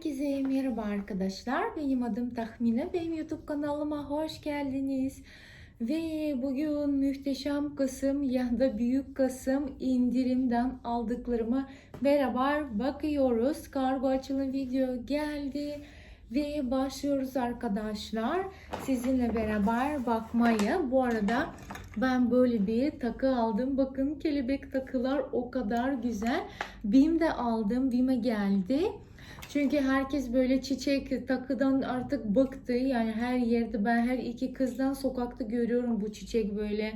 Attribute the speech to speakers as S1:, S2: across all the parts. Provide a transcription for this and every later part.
S1: Herkese merhaba arkadaşlar. Benim adım Tahmine. Benim YouTube kanalıma hoş geldiniz. Ve bugün muhteşem Kasım ya da Büyük Kasım indirimden aldıklarıma beraber bakıyoruz. Kargo açılım video geldi. Ve başlıyoruz arkadaşlar. Sizinle beraber bakmaya. Bu arada ben böyle bir takı aldım. Bakın kelebek takılar o kadar güzel. Bim'de aldım. Bim'e geldi. Çünkü herkes böyle çiçek takıdan artık bıktı. Yani her yerde ben her iki kızdan sokakta görüyorum bu çiçek böyle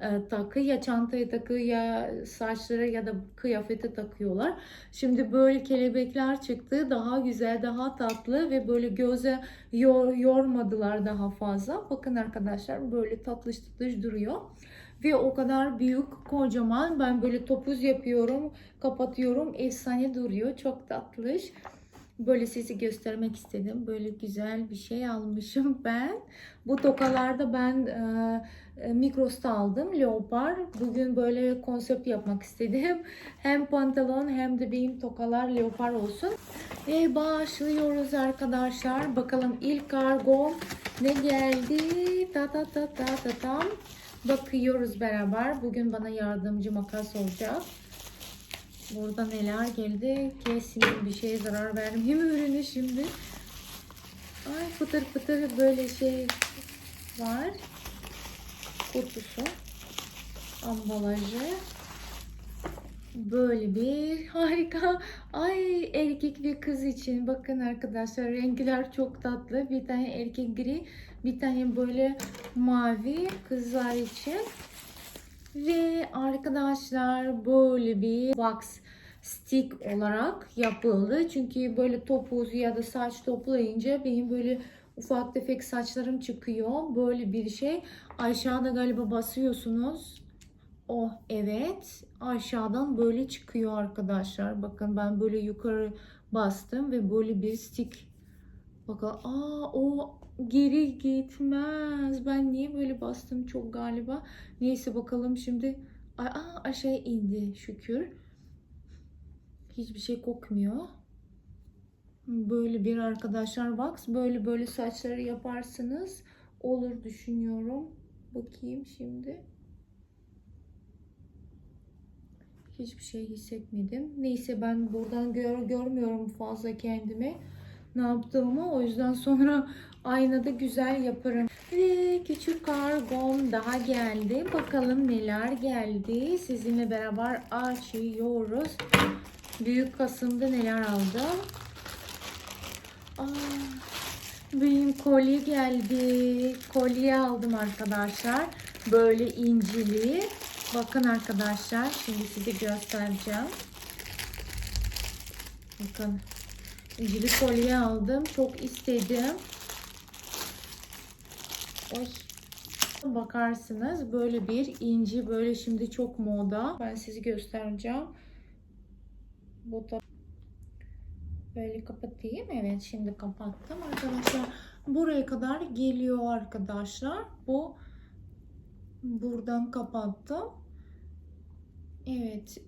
S1: e, takı ya çantaya takı ya saçlara ya da kıyafete takıyorlar. Şimdi böyle kelebekler çıktı. Daha güzel, daha tatlı ve böyle göze yor, yormadılar daha fazla. Bakın arkadaşlar böyle tatlış tatlış duruyor. Ve o kadar büyük, kocaman. Ben böyle topuz yapıyorum, kapatıyorum. Efsane duruyor. Çok tatlış. Böyle sizi göstermek istedim. Böyle güzel bir şey almışım ben. Bu tokalarda ben e, e, Migros'ta aldım. Leopar. Bugün böyle konsept yapmak istedim. Hem pantolon hem de benim tokalar leopar olsun. Ve başlıyoruz arkadaşlar. Bakalım ilk kargo ne geldi? Ta ta ta ta ta tam. Bakıyoruz beraber. Bugün bana yardımcı makas olacak. Burada neler geldi? Kesin bir şeye zarar vermeyeyim ürünü şimdi. Ay fıtır fıtır böyle şey var. Kutusu. Ambalajı. Böyle bir harika. Ay erkek ve kız için bakın arkadaşlar renkler çok tatlı. Bir tane erkek gri, bir tane böyle mavi kızlar için. Ve arkadaşlar böyle bir box stick olarak yapıldı. Çünkü böyle topuz ya da saç toplayınca benim böyle ufak tefek saçlarım çıkıyor. Böyle bir şey. Aşağıda galiba basıyorsunuz. Oh evet. Aşağıdan böyle çıkıyor arkadaşlar. Bakın ben böyle yukarı bastım ve böyle bir stick. Bakın aa o geri gitmez. Ben niye böyle bastım çok galiba. Neyse bakalım şimdi. Aa, aşağı indi şükür. Hiçbir şey kokmuyor. Böyle bir arkadaşlar wax. Böyle böyle saçları yaparsınız. Olur düşünüyorum. Bakayım şimdi. Hiçbir şey hissetmedim. Neyse ben buradan gör, görmüyorum fazla kendimi ne yaptığımı. O yüzden sonra aynada güzel yaparım. Ve küçük kargom daha geldi. Bakalım neler geldi. Sizinle beraber açıyoruz. Büyük Kasım'da neler aldım. Aa, benim kolye geldi. Kolye aldım arkadaşlar. Böyle incili. Bakın arkadaşlar. Şimdi size göstereceğim. Bakın. İncili kolye aldım. Çok istedim. Oy. Bakarsınız böyle bir inci böyle şimdi çok moda. Ben sizi göstereceğim. Bu da böyle kapatayım. Evet şimdi kapattım arkadaşlar. Buraya kadar geliyor arkadaşlar. Bu buradan kapattım. Evet.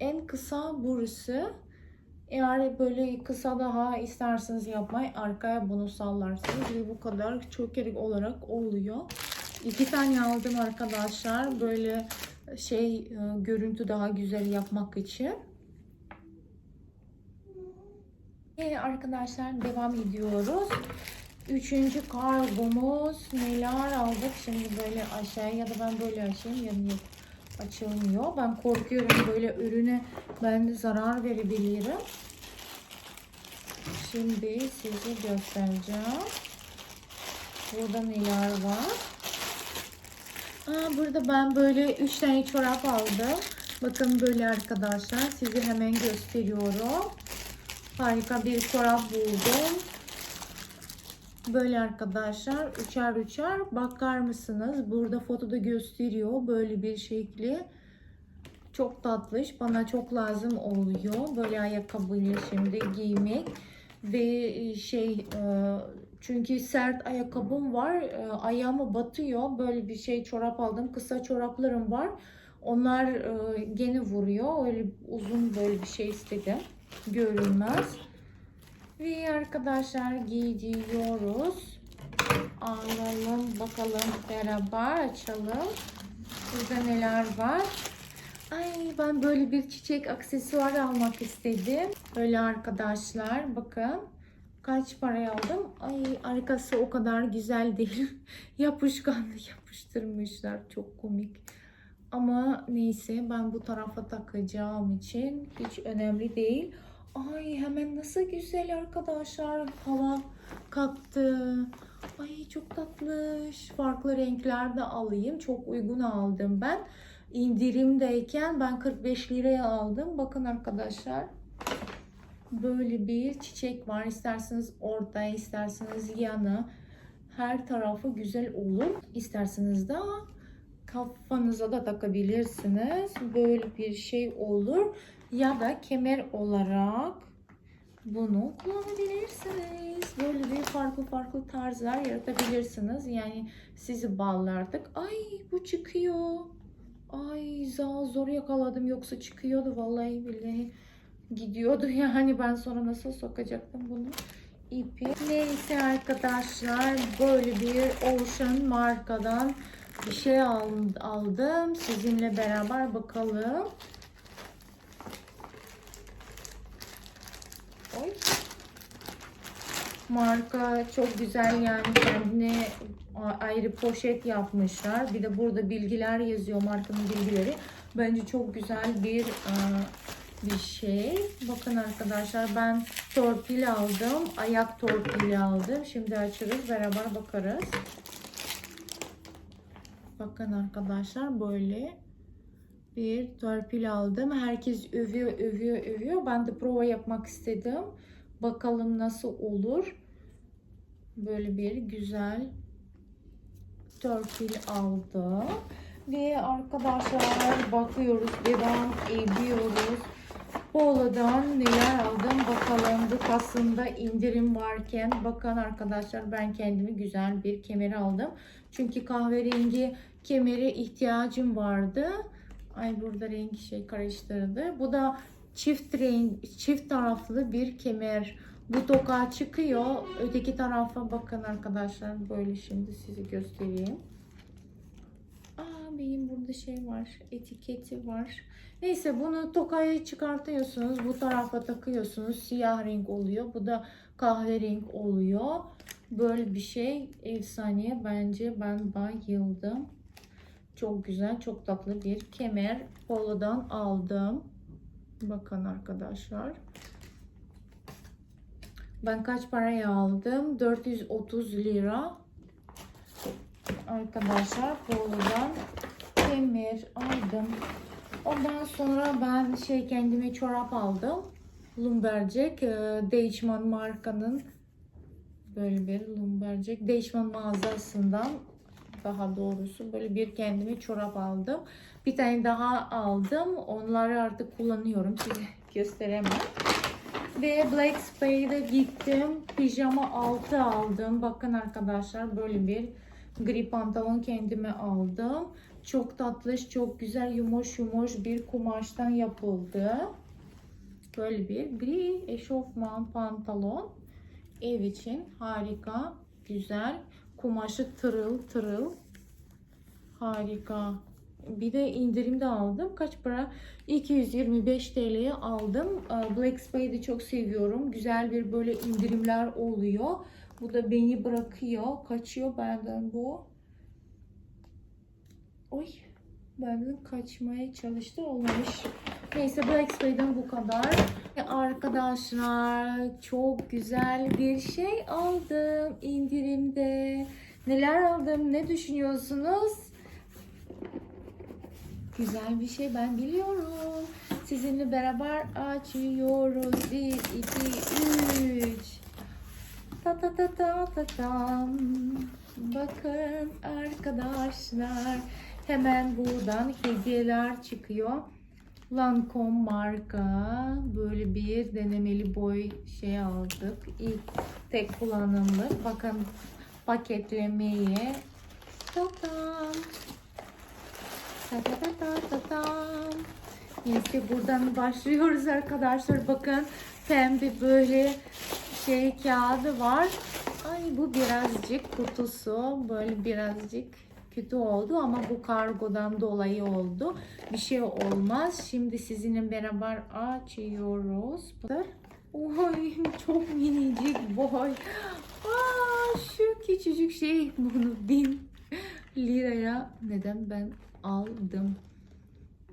S1: En kısa burası. Eğer böyle kısa daha isterseniz yapmayı arkaya bunu sallarsınız ve bu kadar çökerek olarak oluyor. İki tane aldım arkadaşlar. Böyle şey görüntü daha güzel yapmak için. Ee, arkadaşlar devam ediyoruz. Üçüncü kargomuz neler aldık? Şimdi böyle aşağıya ya da ben böyle açayım ya yok açılmıyor. Ben korkuyorum böyle ürüne ben zarar verebilirim. Şimdi size göstereceğim. Burada neler var? Aa, burada ben böyle 3 tane çorap aldım. Bakın böyle arkadaşlar. Size hemen gösteriyorum. Harika bir çorap buldum. Böyle arkadaşlar üçer üçer bakar mısınız? Burada fotoda gösteriyor böyle bir şekli. Çok tatlış. Bana çok lazım oluyor. Böyle ayakkabıyla şimdi giymek. Ve şey çünkü sert ayakkabım var. Ayağıma batıyor. Böyle bir şey çorap aldım. Kısa çoraplarım var. Onlar gene vuruyor. Öyle uzun böyle bir şey istedim. Görünmez. Arkadaşlar gidiyoruz. Alalım bakalım beraber açalım. Burada neler var? Ay ben böyle bir çiçek aksesuar almak istedim. Böyle arkadaşlar bakın. Kaç paraya aldım? Ay arkası o kadar güzel değil. Yapışkanlı yapıştırmışlar. Çok komik. Ama neyse ben bu tarafa takacağım için hiç önemli değil. Ay hemen nasıl güzel arkadaşlar. Hava kalktı. Ay çok tatlış. Farklı renklerde alayım. Çok uygun aldım ben. İndirimdeyken ben 45 liraya aldım. Bakın arkadaşlar. Böyle bir çiçek var. İsterseniz orta, isterseniz yanı. Her tarafı güzel olur. İsterseniz de kafanıza da takabilirsiniz. Böyle bir şey olur. Ya da kemer olarak bunu kullanabilirsiniz. Böyle bir farklı farklı tarzlar yaratabilirsiniz. Yani sizi bağlardık. Ay bu çıkıyor. Ay zor, zor yakaladım yoksa çıkıyordu vallahi billahi gidiyordu yani ben sonra nasıl sokacaktım bunu ipi. Neyse arkadaşlar böyle bir Ocean markadan bir şey aldım. Sizinle beraber bakalım. Oy. Marka çok güzel yani kendine ayrı poşet yapmışlar. Bir de burada bilgiler yazıyor markanın bilgileri. Bence çok güzel bir bir şey. Bakın arkadaşlar ben torpil aldım. Ayak torpili aldım. Şimdi açarız beraber bakarız. Bakın arkadaşlar böyle bir torpil aldım. Herkes övüyor, övüyor, övüyor. Ben de prova yapmak istedim. Bakalım nasıl olur. Böyle bir güzel torpil aldım. Ve arkadaşlar bakıyoruz, devam ediyoruz. Polo'dan neler aldım bakalım. Bu Kasım'da indirim varken bakın arkadaşlar ben kendime güzel bir kemer aldım. Çünkü kahverengi kemere ihtiyacım vardı. Ay burada renk şey karıştırdı. Bu da çift renk, çift taraflı bir kemer. Bu toka çıkıyor. Öteki tarafa bakın arkadaşlar. Böyle şimdi size göstereyim. Aa benim burada şey var. Etiketi var. Neyse bunu tokaya çıkartıyorsunuz. Bu tarafa takıyorsunuz. Siyah renk oluyor. Bu da kahverengi oluyor. Böyle bir şey efsane. Bence ben bayıldım. Çok güzel, çok tatlı bir kemer. Polo'dan aldım. Bakın arkadaşlar. Ben kaç paraya aldım? 430 lira. Arkadaşlar Polo'dan kemer aldım. Ondan sonra ben şey kendime çorap aldım. Lumberjack, e, Deichmann markanın böyle bir Lumberjack Deichmann mağazasından daha doğrusu böyle bir kendime çorap aldım. Bir tane daha aldım. Onları artık kullanıyorum. Size gösteremem. Ve Black Spade'e gittim. Pijama altı aldım. Bakın arkadaşlar böyle bir gri pantolon kendime aldım. Çok tatlış, çok güzel, yumuş yumuş bir kumaştan yapıldı. Böyle bir gri eşofman pantolon. Ev için harika, güzel. Kumaşı tırıl tırıl. Harika. Bir de indirimde aldım. Kaç para? 225 TL'ye aldım. Black Spade'i çok seviyorum. Güzel bir böyle indirimler oluyor. Bu da beni bırakıyor. Kaçıyor benden bu. Oy. Benden kaçmaya çalıştı. Olmamış. Neyse Black Spade'den bu kadar. Arkadaşlar çok güzel bir şey aldım indirimde. Neler aldım? Ne düşünüyorsunuz? Güzel bir şey ben biliyorum. Sizinle beraber açıyoruz. 1, 2, 3. Ta ta ta ta ta tam. Bakın arkadaşlar. Hemen buradan hediyeler çıkıyor. Lancome marka böyle bir denemeli boy şey aldık. İlk tek kullanımlık. Bakın Tatam. Neyse buradan başlıyoruz arkadaşlar. Bakın pembe böyle şey kağıdı var. Ay bu birazcık kutusu böyle birazcık kötü oldu ama bu kargodan dolayı oldu. Bir şey olmaz. Şimdi sizinle beraber açıyoruz. Oy çok minicik boy. Aa, şu küçücük şey bunu bin liraya neden ben aldım.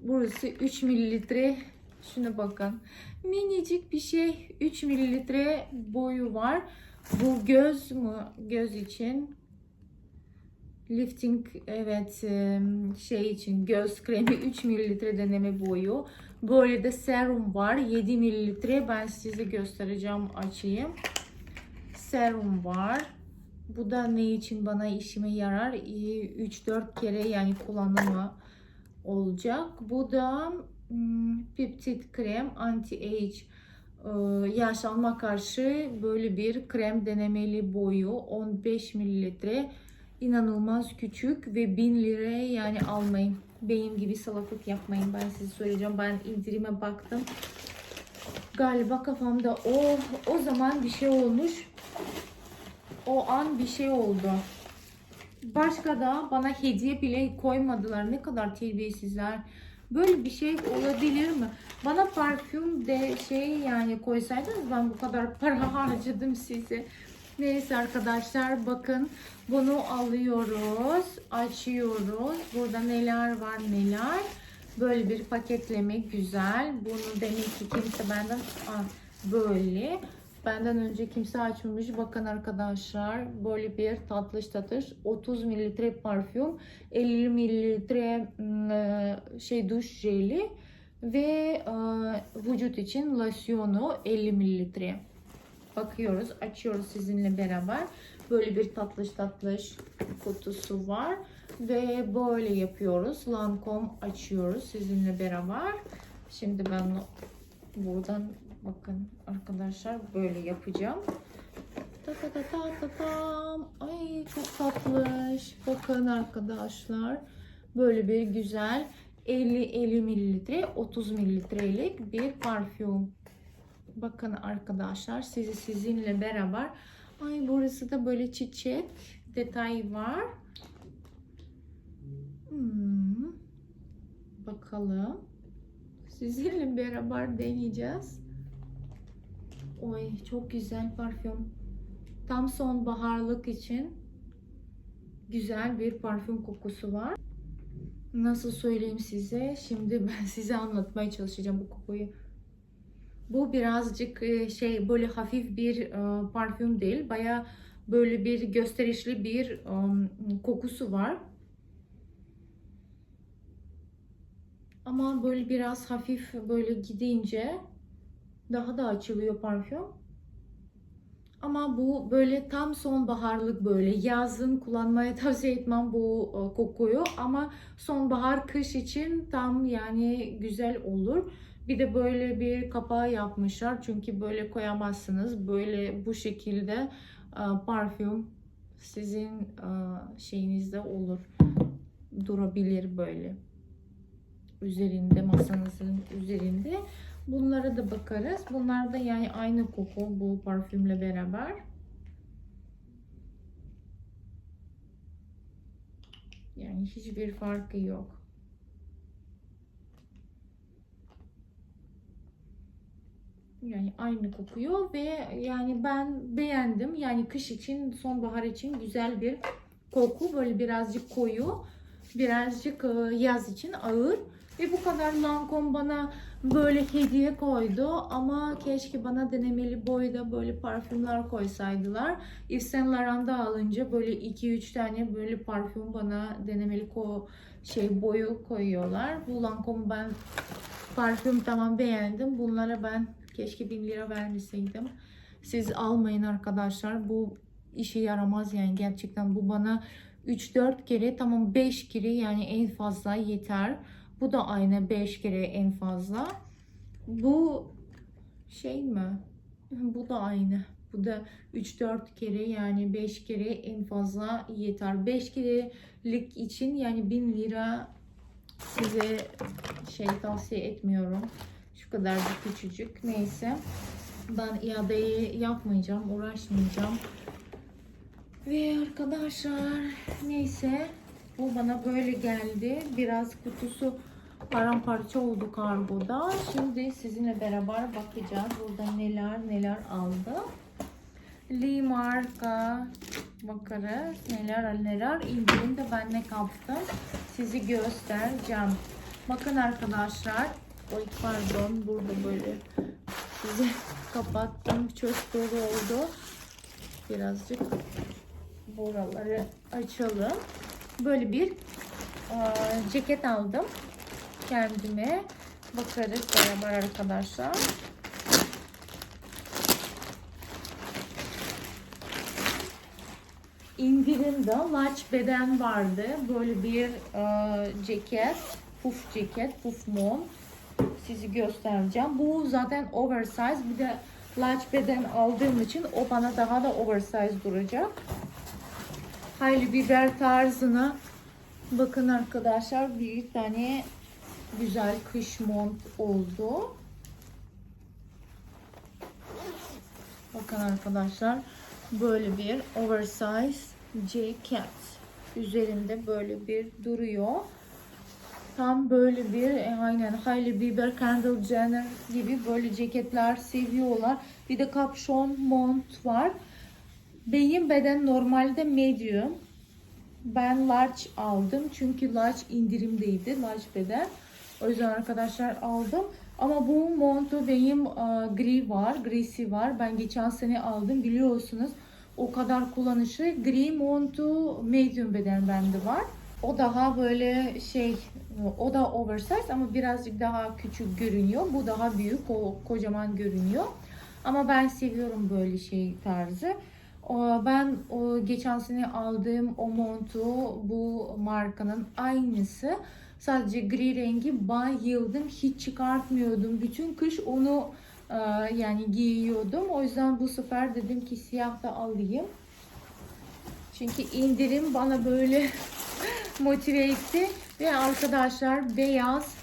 S1: Burası 3 mililitre. Şuna bakın. Minicik bir şey. 3 mililitre boyu var. Bu göz mü? Göz için. Lifting evet şey için göz kremi 3 mililitre deneme boyu. Böyle de serum var 7 mililitre. Ben size göstereceğim açayım. Serum var. Bu da ne için bana işime yarar? 3-4 kere yani kullanımı olacak. Bu da hmm, peptit krem anti-age e, yaşlanma karşı böyle bir krem denemeli boyu 15 mililitre inanılmaz küçük ve 1000 liraya yani almayın benim gibi salaklık yapmayın ben size söyleyeceğim ben indirime baktım galiba kafamda o o zaman bir şey olmuş o an bir şey oldu başka da bana hediye bile koymadılar ne kadar terbiyesizler Böyle bir şey olabilir mi? Bana parfüm de şey yani koysaydınız ben bu kadar para harcadım size. Neyse arkadaşlar bakın bunu alıyoruz. Açıyoruz. Burada neler var neler. Böyle bir paketleme güzel. Bunu demek ki kimse benden böyle. Benden önce kimse açmamış. Bakın arkadaşlar böyle bir tatlış tatış. 30 mililitre parfüm. 50 mililitre ıı, şey duş jeli. Ve ıı, vücut için losyonu 50 mililitre. Bakıyoruz. Açıyoruz sizinle beraber. Böyle bir tatlış tatlış kutusu var. Ve böyle yapıyoruz. Lancome açıyoruz sizinle beraber. Şimdi ben buradan Bakın arkadaşlar böyle yapacağım. Ta ta ta ta ta tam. Ay çok tatlış. Bakın arkadaşlar. Böyle bir güzel 50 50 mililitre 30 mililitrelik bir parfüm. Bakın arkadaşlar sizi sizinle beraber. Ay burası da böyle çiçek detay var. Hmm. Bakalım. Sizinle beraber deneyeceğiz. Oy çok güzel parfüm. Tam sonbaharlık için güzel bir parfüm kokusu var. Nasıl söyleyeyim size? Şimdi ben size anlatmaya çalışacağım bu kokuyu. Bu birazcık e, şey böyle hafif bir e, parfüm değil. Baya böyle bir gösterişli bir um, kokusu var. Ama böyle biraz hafif böyle gidince daha da açılıyor parfüm. Ama bu böyle tam sonbaharlık böyle yazın kullanmaya tavsiye etmem bu e, kokuyu ama sonbahar kış için tam yani güzel olur. Bir de böyle bir kapağı yapmışlar çünkü böyle koyamazsınız. Böyle bu şekilde e, parfüm sizin e, şeyinizde olur. Durabilir böyle. Üzerinde masanızın üzerinde. Bunlara da bakarız. Bunlar da yani aynı koku bu parfümle beraber. Yani hiçbir farkı yok. Yani aynı kokuyor ve yani ben beğendim. Yani kış için, sonbahar için güzel bir koku. Böyle birazcık koyu, birazcık e, yaz için ağır. Ve bu kadar Lancome bana böyle hediye koydu ama keşke bana denemeli boyda böyle parfümler koysaydılar. Yves Saint Laurent'da alınca böyle 2-3 tane böyle parfüm bana denemeli ko şey boyu koyuyorlar. Bu Lancome ben parfüm tamam beğendim. Bunlara ben keşke 1000 lira vermeseydim. Siz almayın arkadaşlar. Bu işe yaramaz yani gerçekten bu bana 3-4 kere tamam 5 kere yani en fazla yeter. Bu da aynı 5 kere en fazla. Bu şey mi? Bu da aynı. Bu da 3-4 kere yani 5 kere en fazla yeter. 5 kerelik için yani 1000 lira size şey tavsiye etmiyorum. Şu kadar bir küçücük. Neyse. Ben iadeyi yapmayacağım, uğraşmayacağım. Ve arkadaşlar neyse bu bana böyle geldi. Biraz kutusu paramparça oldu kargoda. Şimdi sizinle beraber bakacağız. Burada neler neler aldı. Lee marka bakarız. Neler neler indirimde ben ne kaptım. Sizi göstereceğim. Bakın arkadaşlar. Oy pardon burada böyle size kapattım. Çok dolu oldu. Birazcık buraları açalım. Böyle bir e, ceket aldım kendime. Bakarız beraber arkadaşlar. indirimde large beden vardı. Böyle bir e, ceket, puf ceket, puf mont. Sizi göstereceğim. Bu zaten oversize. Bir de large beden aldığım için o bana daha da oversize duracak. Hayli biber tarzına bakın arkadaşlar bir tane güzel kış mont oldu. Bakın arkadaşlar böyle bir oversize ceket üzerinde böyle bir duruyor. Tam böyle bir e, aynen Hailey Bieber, Kendall Jenner gibi böyle ceketler seviyorlar. Bir de kapşon mont var. Benim beden normalde medium. Ben large aldım çünkü large indirimdeydi large beden. O yüzden arkadaşlar aldım. Ama bu montu benim e, gri var, grisi var. Ben geçen sene aldım biliyorsunuz. O kadar kullanışlı. Gri montu medium beden bende var. O daha böyle şey, o da oversize ama birazcık daha küçük görünüyor. Bu daha büyük, o kocaman görünüyor. Ama ben seviyorum böyle şey tarzı. Ben geçen sene aldığım o montu bu markanın aynısı. Sadece gri rengi bayıldım. Hiç çıkartmıyordum. Bütün kış onu e, yani giyiyordum. O yüzden bu sefer dedim ki siyah da alayım. Çünkü indirim bana böyle motive etti. Ve arkadaşlar beyaz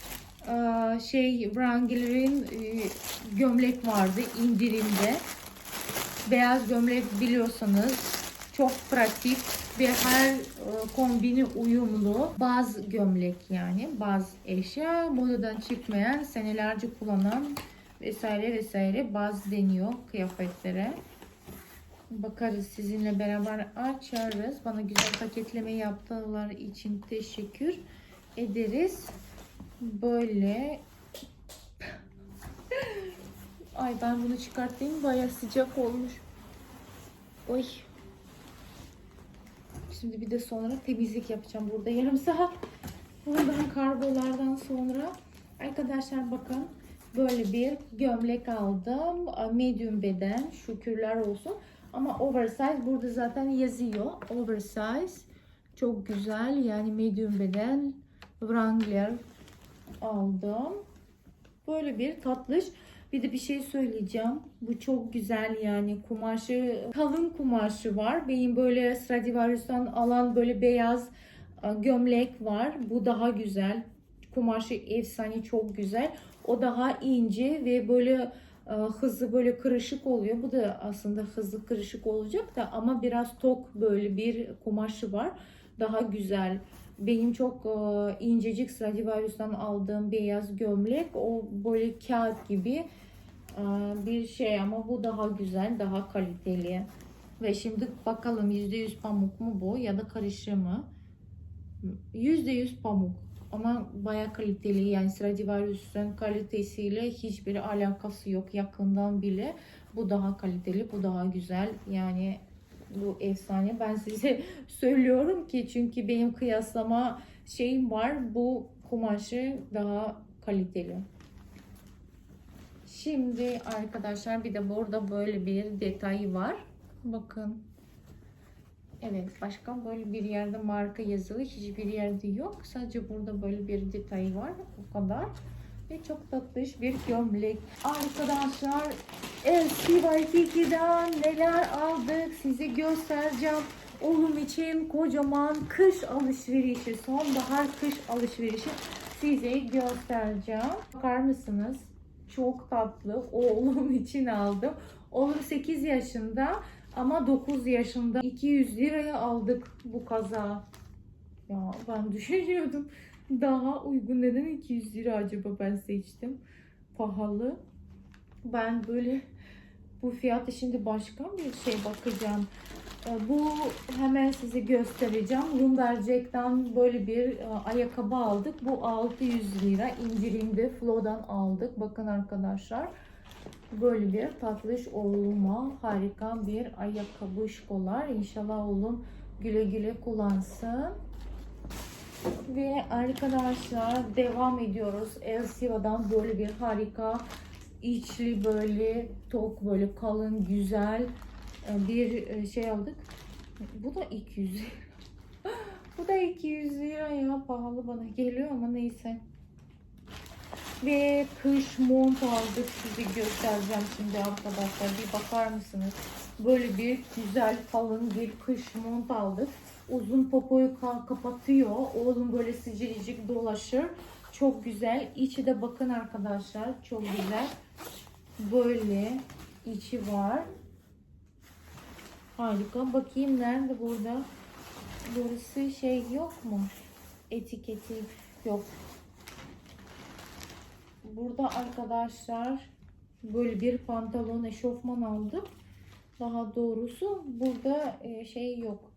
S1: e, şey Wrangler'in e, gömlek vardı indirimde. Beyaz gömlek biliyorsanız çok pratik ve her e, kombini uyumlu. Baz gömlek yani baz eşya modadan çıkmayan senelerce kullanan vesaire vesaire baz deniyor kıyafetlere. Bakarız sizinle beraber açarız. Bana güzel paketleme yaptılar için teşekkür ederiz. Böyle Ay ben bunu çıkartayım. Baya sıcak olmuş. Oy. Şimdi bir de sonra temizlik yapacağım burada yarım saat. Buradan kargolardan sonra. Arkadaşlar bakın böyle bir gömlek aldım. Medium beden. Şükürler olsun. Ama oversize burada zaten yazıyor. Oversize. Çok güzel. Yani medium beden. Wrangler aldım. Böyle bir tatlış. Bir de bir şey söyleyeceğim. Bu çok güzel yani kumaşı kalın kumaşı var. Benim böyle Stradivarius'tan alan böyle beyaz e, gömlek var. Bu daha güzel. Kumaşı efsane çok güzel. O daha ince ve böyle e, hızlı böyle kırışık oluyor. Bu da aslında hızlı kırışık olacak da ama biraz tok böyle bir kumaşı var. Daha güzel. Benim çok e, incecik Stradivarius'tan aldığım beyaz gömlek. O böyle kağıt gibi bir şey ama bu daha güzel, daha kaliteli. Ve şimdi bakalım %100 pamuk mu bu ya da karışır mı? %100 pamuk ama baya kaliteli yani Stradivarius'un kalitesiyle hiçbir alakası yok yakından bile. Bu daha kaliteli, bu daha güzel. Yani bu efsane. Ben size söylüyorum ki çünkü benim kıyaslama şeyim var. Bu kumaşı daha kaliteli. Şimdi arkadaşlar bir de burada böyle bir detay var. Bakın. Evet başka böyle bir yerde marka yazılı hiçbir yerde yok. Sadece burada böyle bir detay var. O kadar. Ve çok tatlış bir gömlek. Arkadaşlar LCY2'den neler aldık size göstereceğim. Oğlum için kocaman kış alışverişi, sonbahar kış alışverişi size göstereceğim. Bakar mısınız? Çok tatlı. Oğlum için aldım. Oğlum 8 yaşında ama 9 yaşında 200 liraya aldık bu kaza. Ya ben düşünüyordum daha uygun neden 200 lira acaba ben seçtim. Pahalı. Ben böyle bu fiyatı şimdi başka bir şey bakacağım. Ee, Bu hemen size göstereceğim. Lumberjack'tan böyle bir e, ayakkabı aldık. Bu 600 lira indirimde Flo'dan aldık. Bakın arkadaşlar. Böyle bir tatlış oğluma harika bir ayakkabı şkolar. İnşallah oğlum güle güle kullansın. Ve arkadaşlar devam ediyoruz. El Siva'dan böyle bir harika içli böyle tok böyle kalın güzel bir e, şey aldık. Bu da 200 lira. Bu da 200 lira ya pahalı bana geliyor ama neyse. Ve kış mont aldık size göstereceğim şimdi arkadaşlar bir bakar mısınız? Böyle bir güzel kalın bir kış mont aldık. Uzun popoyu ka- kapatıyor. Oğlum böyle sıcacık dolaşır. Çok güzel. İçi de bakın arkadaşlar çok güzel. Böyle içi var. Harika. Bakayım nerede burada? Burası şey yok mu? Etiketi yok. Burada arkadaşlar böyle bir pantolon eşofman aldım. Daha doğrusu burada e, şey yok.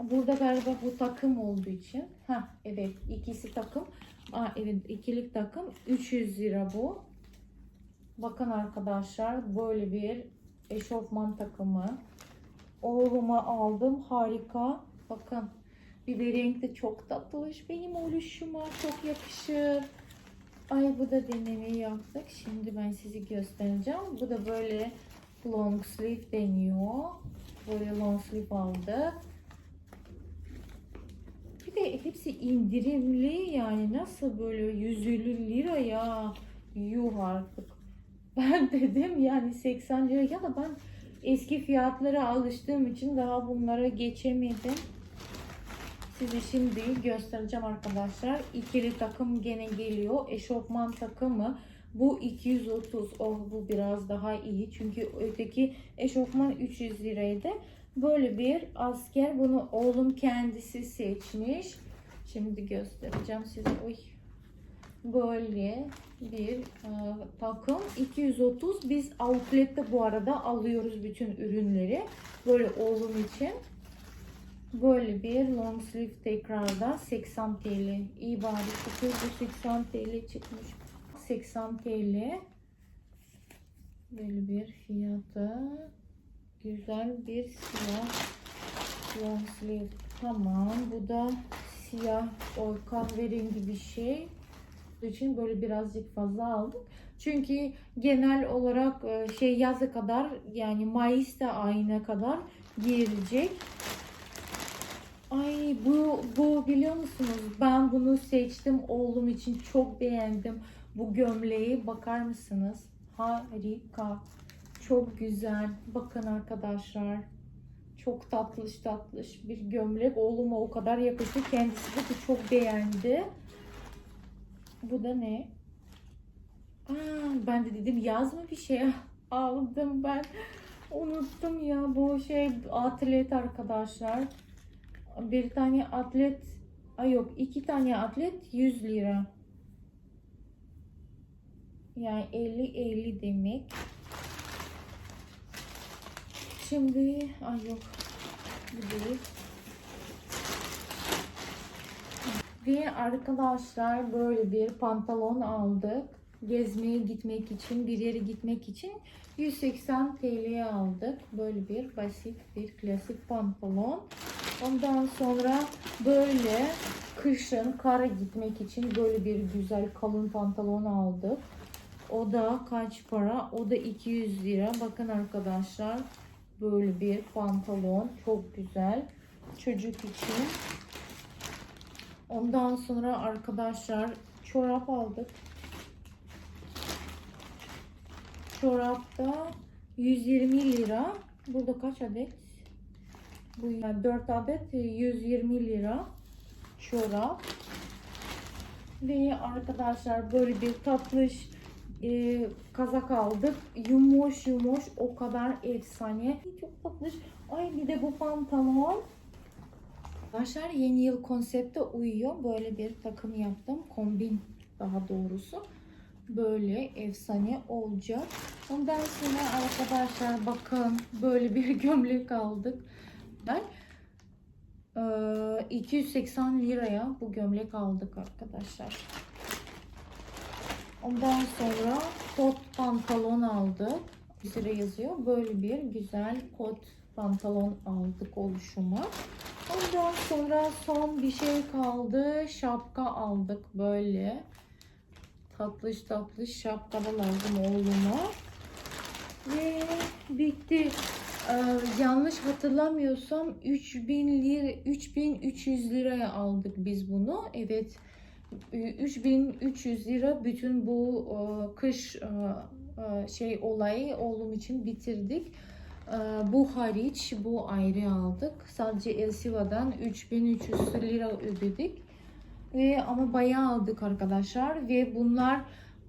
S1: Burada galiba bu takım olduğu için. Ha evet ikisi takım. Aa, evet ikilik takım 300 lira bu. Bakın arkadaşlar böyle bir eşofman takımı. Oğluma aldım. Harika. Bakın. Bir renk de çok tatlış. Benim oluşuma çok yakışır. Ay bu da denemeyi yaptık. Şimdi ben sizi göstereceğim. Bu da böyle long sleeve deniyor. Böyle long sleeve aldık. Bir de hepsi indirimli yani nasıl böyle 150 lira ya yuh artık. Ben dedim yani 80 lira ya da ben eski fiyatlara alıştığım için daha bunlara geçemedim. Size şimdi göstereceğim arkadaşlar. İkili takım gene geliyor. Eşofman takımı. Bu 230. Oh bu biraz daha iyi. Çünkü öteki eşofman 300 liraydı. Böyle bir asker. Bunu oğlum kendisi seçmiş. Şimdi göstereceğim size. Oy. Böyle bir e, takım. 230 biz outlette bu arada alıyoruz bütün ürünleri. Böyle oğlum için. Böyle bir long sleeve tekrarda 80 TL iyi bari çıkıyor. Bu 80 TL çıkmış. 80 TL böyle bir fiyatı. Güzel bir siyah long sleeve. Tamam. Bu da siyah o kahverengi bir şey için böyle birazcık fazla aldık. Çünkü genel olarak e, şey yaza kadar yani Mayıs'ta ayına kadar giyilecek. Ay bu bu biliyor musunuz? Ben bunu seçtim oğlum için çok beğendim. Bu gömleği bakar mısınız? Harika. Çok güzel. Bakın arkadaşlar. Çok tatlış tatlış bir gömlek. Oğluma o kadar yakıştı. Kendisi de çok beğendi. Bu da ne? Aa, ben de dedim yaz mı bir şey aldım ben. Unuttum ya bu şey atlet arkadaşlar. Bir tane atlet ay yok iki tane atlet 100 lira. Yani 50 50 demek. Şimdi ay yok. Bu değil. Ve arkadaşlar böyle bir pantolon aldık. Gezmeye gitmek için, bir yere gitmek için 180 TL'ye aldık. Böyle bir basit bir klasik pantolon. Ondan sonra böyle kışın kara gitmek için böyle bir güzel kalın pantolon aldık. O da kaç para? O da 200 lira. Bakın arkadaşlar böyle bir pantolon çok güzel. Çocuk için. Ondan sonra arkadaşlar çorap aldık. Çorapta 120 lira. Burada kaç adet? Bu yani 4 adet 120 lira çorap. Ve arkadaşlar böyle bir tatlış e, kazak aldık. Yumuş yumuş o kadar efsane. Çok tatlış. Ay bir de bu pantolon. Arkadaşlar yeni yıl konsepte uyuyor. Böyle bir takım yaptım. Kombin daha doğrusu. Böyle efsane olacak. Ondan sonra arkadaşlar bakın böyle bir gömlek aldık. Ben e, 280 liraya bu gömlek aldık arkadaşlar. Ondan sonra kot pantolon aldık. Üzere yazıyor. Böyle bir güzel kot pantolon aldık oluşuma. Ondan sonra son bir şey kaldı. Şapka aldık böyle. Tatlış tatlış şapkalar lazım oğluma. Ve bitti. Ee, yanlış hatırlamıyorsam 3000 lira 3300 liraya aldık biz bunu. Evet. 3300 lira bütün bu e, kış e, e, şey olayı oğlum için bitirdik. E, Bu hariç bu ayrı aldık. Sadece Elsiva'dan 3300 lira ödedik. Ve ama bayağı aldık arkadaşlar ve bunlar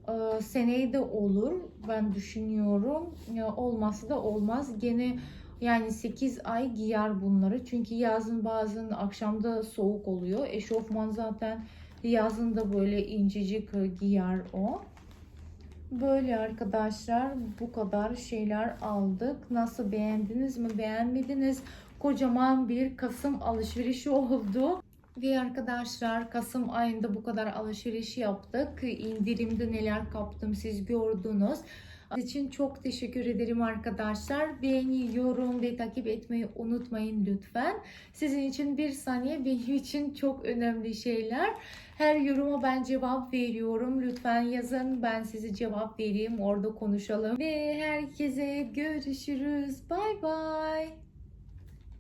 S1: e, seneye de olur ben düşünüyorum. Ya, olmazsa da olmaz. Gene yani 8 ay giyer bunları. Çünkü yazın bazen akşamda soğuk oluyor. Eşofman zaten yazın da böyle incecik giyer o. Böyle arkadaşlar bu kadar şeyler aldık. Nasıl beğendiniz mi beğenmediniz? Kocaman bir Kasım alışverişi oldu. Ve arkadaşlar Kasım ayında bu kadar alışveriş yaptık. İndirimde neler kaptım siz gördünüz. İçin çok teşekkür ederim arkadaşlar. Beğeni, yorum ve takip etmeyi unutmayın lütfen. Sizin için bir saniye benim için çok önemli şeyler. Her yoruma ben cevap veriyorum. Lütfen yazın ben size cevap vereyim. Orada konuşalım. Ve herkese görüşürüz. Bay bay.